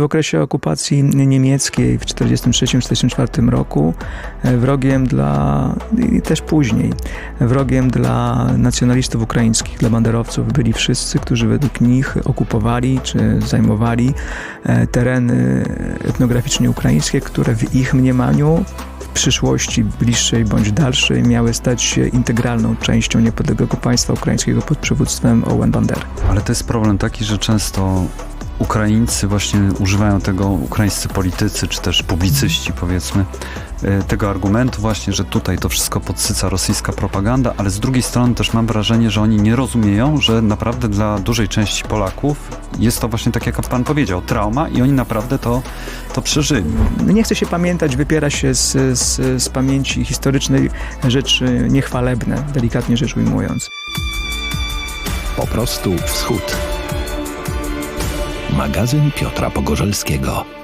W okresie okupacji niemieckiej w 1943-1944 roku e, wrogiem dla, i też później, wrogiem dla nacjonalistów ukraińskich, dla banderowców byli wszyscy, którzy według nich okupowali czy zajmowali e, tereny etnograficznie ukraińskie, które w ich mniemaniu w przyszłości bliższej bądź dalszej miały stać się integralną częścią niepodległego państwa ukraińskiego pod przywództwem Owen Bandery. Ale to jest problem taki, że często Ukraińcy właśnie używają tego, ukraińscy politycy, czy też publicyści powiedzmy, e, tego argumentu właśnie, że tutaj to wszystko podsyca rosyjska propaganda, ale z drugiej strony też mam wrażenie, że oni nie rozumieją, że naprawdę dla dużej części Polaków jest to właśnie tak, jak pan powiedział, trauma i oni naprawdę to, to przeżyli. Nie chce się pamiętać, wypiera się z, z, z pamięci historycznej rzeczy niechwalebne, delikatnie rzecz ujmując. Po prostu wschód. Magazyn Piotra Pogorzelskiego.